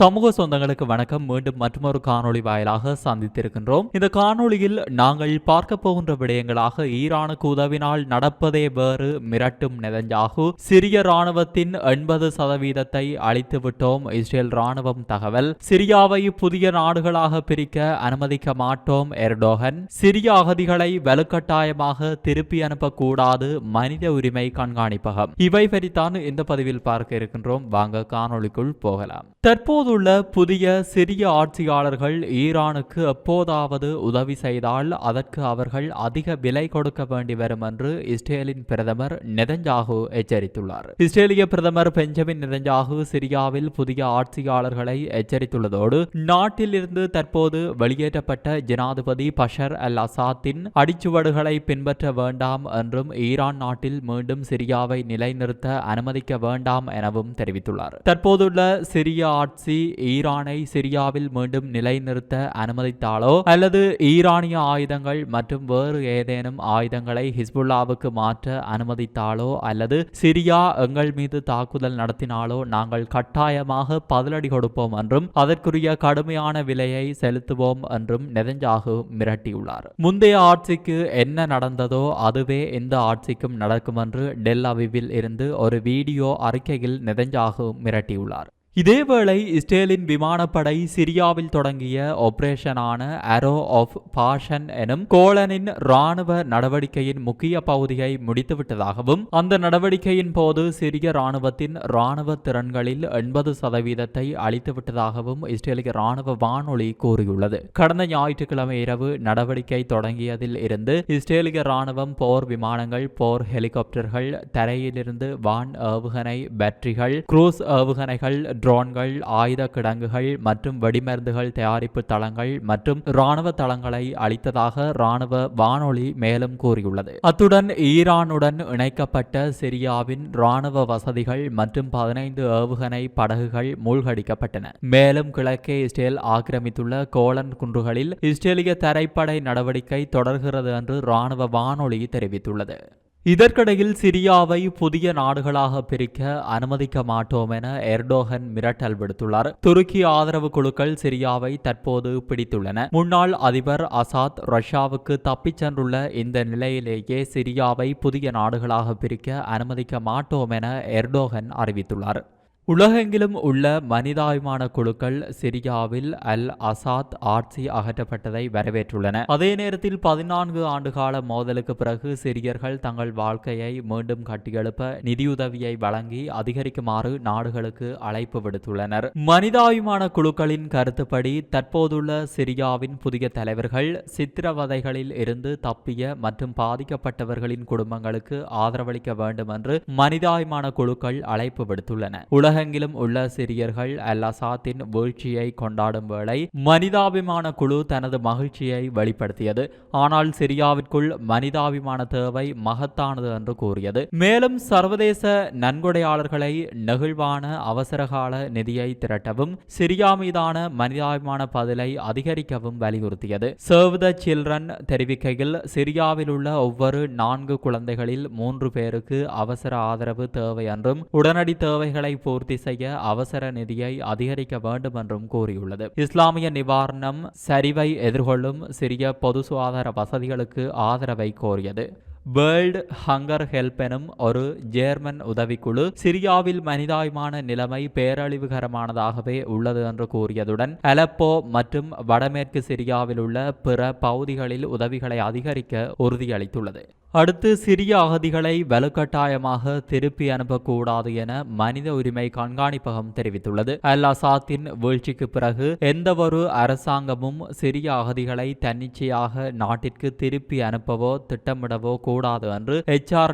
சமூக சொந்தங்களுக்கு வணக்கம். மீண்டும் மற்றொரு காணொளி வாயிலாக சந்தித்திருக்கின்றோம். இந்த காணொளியில் நாங்கள் பார்க்க போகின்ற விடயங்களாக ஈரானுக்கு உதவினால் நடப்பதே வேறு மிரட்டும் நெதஞ்சாகு. சிரிய ராணுவத்தின் எண்பது சதவீதத்தை அழித்து விட்டோம் இஸ்ரேல் ராணுவம் தகவல் சிரியாவை புதிய நாடுகளாக பிரிக்க அனுமதிக்க மாட்டோம் எர்டோகன். சிரிய அகதிகளை வலுக்கட்டாயமாக திருப்பி அனுப்பக்கூடாது மனித உரிமை கண்காணிப்பகம். இவை பற்றித்தான் இந்த பதிவில் பார்க்க இருக்கின்றோம். வாங்க காணொளிக்குள் போகலாம். தற்போது தற்போதுள்ள புதிய சிறிய ஆட்சியாளர்கள் ஈரானுக்கு எப்போதாவது உதவி செய்தால் அதற்கு அவர்கள் அதிக விலை கொடுக்க வேண்டி வரும் என்று இஸ்ரேலின் பிரதமர் நெதஞ்சாகு எச்சரித்துள்ளார். இஸ்ரேலிய பிரதமர் பெஞ்சமின் நெதஞ்சாகு சிரியாவில் புதிய ஆட்சியாளர்களை எச்சரித்துள்ளதோடு நாட்டில் இருந்து தற்போது வெளியேற்றப்பட்ட ஜனாதிபதி பஷர் அல் அசாத்தின் அடிச்சுவடுகளை பின்பற்ற வேண்டாம் என்றும் ஈரான் நாட்டில் மீண்டும் சிரியாவை நிலைநிறுத்த அனுமதிக்க வேண்டாம் எனவும் தெரிவித்துள்ளார். தற்போதுள்ள சிரிய ஆட்சி ஈரானை சிரியாவில் மீண்டும் நிலைநிறுத்த அனுமதித்தாலோ அல்லது ஈரானிய ஆயுதங்கள் மற்றும் வேறு ஏதேனும் ஆயுதங்களை ஹிஸ்புல்லாவுக்கு மாற்ற அனுமதித்தாலோ அல்லது சிரியா எங்கள் மீது தாக்குதல் நடத்தினாலோ நாங்கள் கட்டாயமாக பதிலடி கொடுப்போம் என்றும் அதற்குரிய கடுமையான விலையை செலுத்துவோம் என்றும் நெதஞ்சாகு மிரட்டியுள்ளார். முந்தைய ஆட்சிக்கு என்ன நடந்ததோ அதுவே இந்த ஆட்சிக்கும் நடக்கும் என்று டெல் அவிவில் இருந்து ஒரு வீடியோ அறிக்கையில் நெதஞ்சாகு மிரட்டியுள்ளார். இதேவேளை இஸ்ரேலின் விமானப்படை சிரியாவில் தொடங்கிய ஆபரேஷனான அரோ ஆஃப் பாஷன் எனும் கோலனின் ராணுவ நடவடிக்கையின் முக்கிய பகுதியை முடித்துவிட்டதாகவும் அந்த நடவடிக்கையின் போது சிரிய ராணுவத்தின் ராணுவ திறன்களில் எண்பது சதவீதத்தை அளித்துவிட்டதாகவும் இஸ்ரேலிய ராணுவ வானொலி கூறியுள்ளது. கடந்த ஞாயிற்றுக்கிழமை இரவு நடவடிக்கை தொடங்கியதில் இருந்து இஸ்ரேலிய ராணுவம் போர் விமானங்கள் போர் ஹெலிகாப்டர்கள் தரையிலிருந்து வான் ஏவுகணை பேட்டரிகள் குரூஸ் ஏவுகணைகள் ட்ரோன்கள் ஆயுத கிடங்குகள் மற்றும் வெடிமருந்துகள் தயாரிப்பு தளங்கள் மற்றும் இராணுவ தளங்களை அளித்ததாக இராணுவ வானொலி மேலும் கூறியுள்ளது. அத்துடன் ஈரானுடன் இணைக்கப்பட்ட சிரியாவின் இராணுவ வசதிகள் மற்றும் பதினைந்து ஏவுகணை படகுகள் மூழ்கடிக்கப்பட்டன. மேலும் கிழக்கே இஸ்ரேல் ஆக்கிரமித்துள்ள கோலன் குன்றுகளில் இஸ்ரேலிய தரைப்படை நடவடிக்கை தொடர்கிறது என்று இராணுவ வானொலி தெரிவித்துள்ளது. இதற்கிடையில் சிரியாவை புதிய நாடுகளாக பிரிக்க அனுமதிக்க மாட்டோம் என எர்டோகன் மிரட்டல் விடுத்துள்ளார். துருக்கி ஆதரவு குழுக்கள் சிரியாவை தற்போது பிடித்துள்ளன. முன்னாள் அதிபர் அசாத் ரஷ்யாவுக்கு தப்பிச் சென்றுள்ள இந்த நிலையிலேயே சிரியாவை புதிய நாடுகளாக பிரிக்க அனுமதிக்க மாட்டோம் என எர்டோகன் அறிவித்துள்ளார். உலகெங்கிலும் உள்ள மனிதாபிமான குழுக்கள் சிரியாவில் அல் அசாத் ஆட்சி அகற்றப்பட்டதை வரவேற்றுள்ளன. அதே நேரத்தில் பதினான்கு ஆண்டுகால மோதலுக்கு பிறகு சிரியர்கள் தங்கள் வாழ்க்கையை மீண்டும் கட்டியெழுப்ப நிதியுதவியை வழங்கி அதிகரிக்குமாறு நாடுகளுக்கு அழைப்பு விடுத்துள்ளனர். மனிதாபிமான குழுக்களின் கருத்துப்படி தற்போதுள்ள சிரியாவின் புதிய தலைவர்கள் சித்திரவதைகளில் இருந்து தப்பிய மற்றும் பாதிக்கப்பட்டவர்களின் குடும்பங்களுக்கு ஆதரவளிக்க வேண்டும் என்று மனிதாபிமான குழுக்கள் அழைப்பு விடுத்துள்ளன. உலக உலகெங்கிலும் உள்ள சிரியர்கள் அல் அசாத்தின் வீழ்ச்சியை கொண்டாடும் வேளை மனிதாபிமான குழு தனது மகிழ்ச்சியை வெளிப்படுத்தியது. ஆனால் சிரியாவிற்குள் மனிதாபிமான தேவை மகத்தானது என்று கூறியது. மேலும் சர்வதேச நன்கொடையாளர்களை நெகிழ்வான அவசரகால நிதியை திரட்டவும் சிரியா மீதான மனிதாபிமான பதிலை அதிகரிக்கவும் வலியுறுத்தியது. சேவ் த சில்ட்ரன் தெரிவிக்கையில் சிரியாவில் உள்ள ஒவ்வொரு நான்கு குழந்தைகளில் மூன்று பேருக்கு அவசர ஆதரவு தேவை என்றும் உடனடி தேவைகளை பூர்த்தி செய்ய அவசர நிதியை அதிகரிக்க வேண்டும் என்றும் கூறியுள்ளது. இஸ்லாமிய நிவாரணம் சரிவை எதிர்கொள்ளும் சிறிய பொது சுகாதார வசதிகளுக்கு ஆதரவை கோரியது. வேர்ல்டு ஹங்கர் ஹெல்ப் எனும் ஒரு ஜேர்மன் உதவிக்குழு சிரியாவில் மனிதாயமான நிலைமை பேரழிவுகரமானதாகவே உள்ளது என்று கூறியதுடன் அலப்போ மற்றும் வடமேற்கு சிரியாவில் உள்ள பிற பகுதிகளில் உதவிகளை அதிகரிக்க உறுதியளித்துள்ளது. அடுத்து சிறிய அகதிகளை வலுக்கட்டாயமாக திருப்பி அனுப்பக்கூடாது என மனித உரிமை கண்காணிப்பகம் தெரிவித்துள்ளது. அல் அசாத்தின் வீழ்ச்சிக்கு பிறகு எந்தவொரு அரசாங்கமும் சிறிய அகதிகளை தன்னிச்சையாக நாட்டிற்கு திருப்பி அனுப்பவோ திட்டமிடவோ கூடாது என்று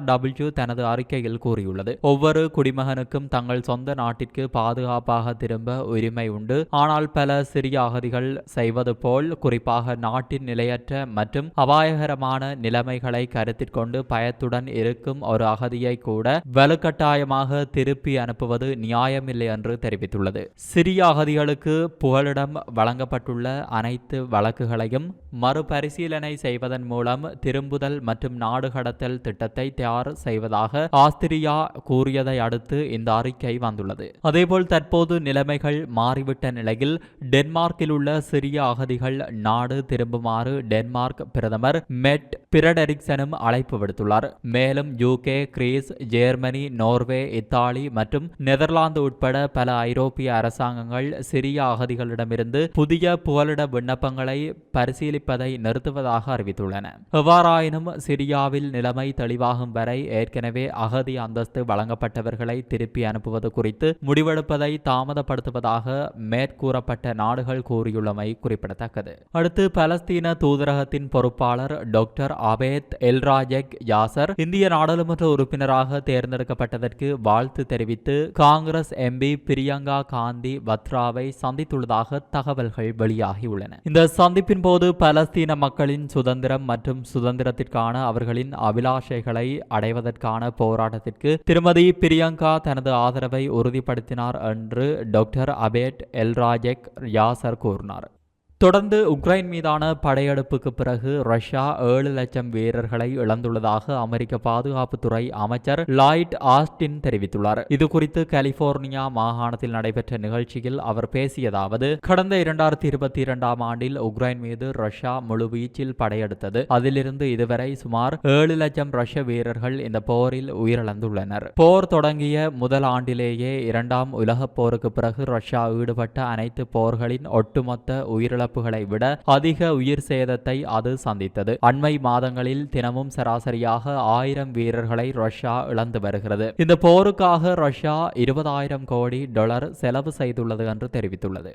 டபிள்யூ தனது அறிக்கையில் கூறியுள்ளது. ஒவ்வொரு குடிமகனுக்கும் தங்கள் சொந்த நாட்டிற்கு பாதுகாப்பாக திரும்ப உரிமை உண்டு. ஆனால் பல சிறிய அகதிகள் செய்வது போல் குறிப்பாக நாட்டின் நிலையற்ற மற்றும் அபாயகரமான நிலைமைகளை கருத்தில் வைத்துக்கொண்டு பயத்துடன் இருக்கும் ஒரு அகதியை கூட வலுக்கட்டாயமாக திருப்பி அனுப்புவது நியாயமில்லை என்று தெரிவித்துள்ளது. சிரிய அகதிகளுக்கு புகலிடம் வழங்கப்பட்டுள்ள அனைத்து வழக்குகளையும் மறுபரிசீலனை செய்வதன் மூலம் திரும்புதல் மற்றும் நாடு கடத்தல் திட்டத்தை தயார் செய்வதாக ஆஸ்திரியா கூறியதை அடுத்து இந்த அறிக்கை வந்துள்ளது. அதேபோல் தற்போது நிலைமைகள் மாறிவிட்ட நிலையில் டென்மார்க்கில் உள்ள சிரிய அகதிகள் நாடு திரும்புமாறு டென்மார்க் பிரதமர் மெட் பிரடரிக்சனும் அழைப்பு விடுத்துள்ளார். மேலும் UK Greece Germany Norway Italy மற்றும் நெதர்லாந்து உட்பட பல ஐரோப்பிய அரசாங்கங்கள் சிரிய அகதிகளிடமிருந்து புதிய புகலிட விண்ணப்பங்களை பரிசீலிப்பதை நிறுத்துவதாக அறிவித்துள்ளன. எவ்வாறாயினும் சிரியாவில் நிலைமை தெளிவாகும் வரை ஏற்கனவே அகதி அந்தஸ்து வழங்கப்பட்டவர்களை திருப்பி அனுப்புவது குறித்து முடிவெடுப்பதை தாமதப்படுத்துவதாக மேற்கூறப்பட்ட நாடுகள் கூறியுள்ளமை குறிப்பிடத்தக்கது. அடுத்து பலஸ்தீன தூதரகத்தின் பொறுப்பாளர் டாக்டர் அபேத் எல்ராஜெக் யாசர் இந்திய நாடாளுமன்ற உறுப்பினராக தேர்ந்தெடுக்கப்பட்டதற்கு வாழ்த்து தெரிவித்து காங்கிரஸ் எம்பி பிரியங்கா காந்தி வத்ராவை சந்தித்துள்ளதாக தகவல்கள் வெளியாகியுள்ளன. இந்த சந்திப்பின் போது பலஸ்தீன மக்களின் சுதந்திரம் மற்றும் சுதந்திரத்திற்கான அவர்களின் அபிலாஷைகளை அடைவதற்கான போராட்டத்திற்கு திருமதி பிரியங்கா தனது ஆதரவை உறுதிப்படுத்தினார் என்று டாக்டர் அபேட் எல்ராஜெக் யாசர் கூறினார். தொடர்ந்து உக்ரைன் மீதான படையெடுப்புக்கு பிறகு ரஷ்யா ஏழு லட்சம் வீரர்களை இழந்துள்ளதாக அமெரிக்க பாதுகாப்புத்துறை அமைச்சர் லாய்ட் ஆஸ்டின் தெரிவித்துள்ளார். இது குறித்து கலிபோர்னியா மாகாணத்தில் நடைபெற்ற நிகழ்ச்சியில் அவர் பேசியதாவது கடந்த இரண்டாயிரத்தி இருபத்தி இரண்டாம் ஆண்டில் உக்ரைன் மீது ரஷ்யா முழுவீச்சில் படையெடுத்தது. அதிலிருந்து இதுவரை சுமார் ஏழு லட்சம் ரஷ்ய வீரர்கள் இந்த போரில் உயிரிழந்துள்ளனர். போர் தொடங்கிய முதல் ஆண்டிலேயே இரண்டாம் உலகப் போருக்கு பிறகு ரஷ்யா ஈடுபட்ட அனைத்து போர்களின் ஒட்டுமொத்த உயிரிழப்பு இழப்புகளை விட அதிக உயிர் சேதத்தை அது சந்தித்தது. அண்மை மாதங்களில் தினமும் சராசரியாக ஆயிரம் வீரர்களை ரஷ்யா இழந்து வருகிறது. இந்த போருக்காக ரஷ்யா இருபதாயிரம் கோடி டாலர் செலவு செய்துள்ளது என்று தெரிவித்துள்ளது.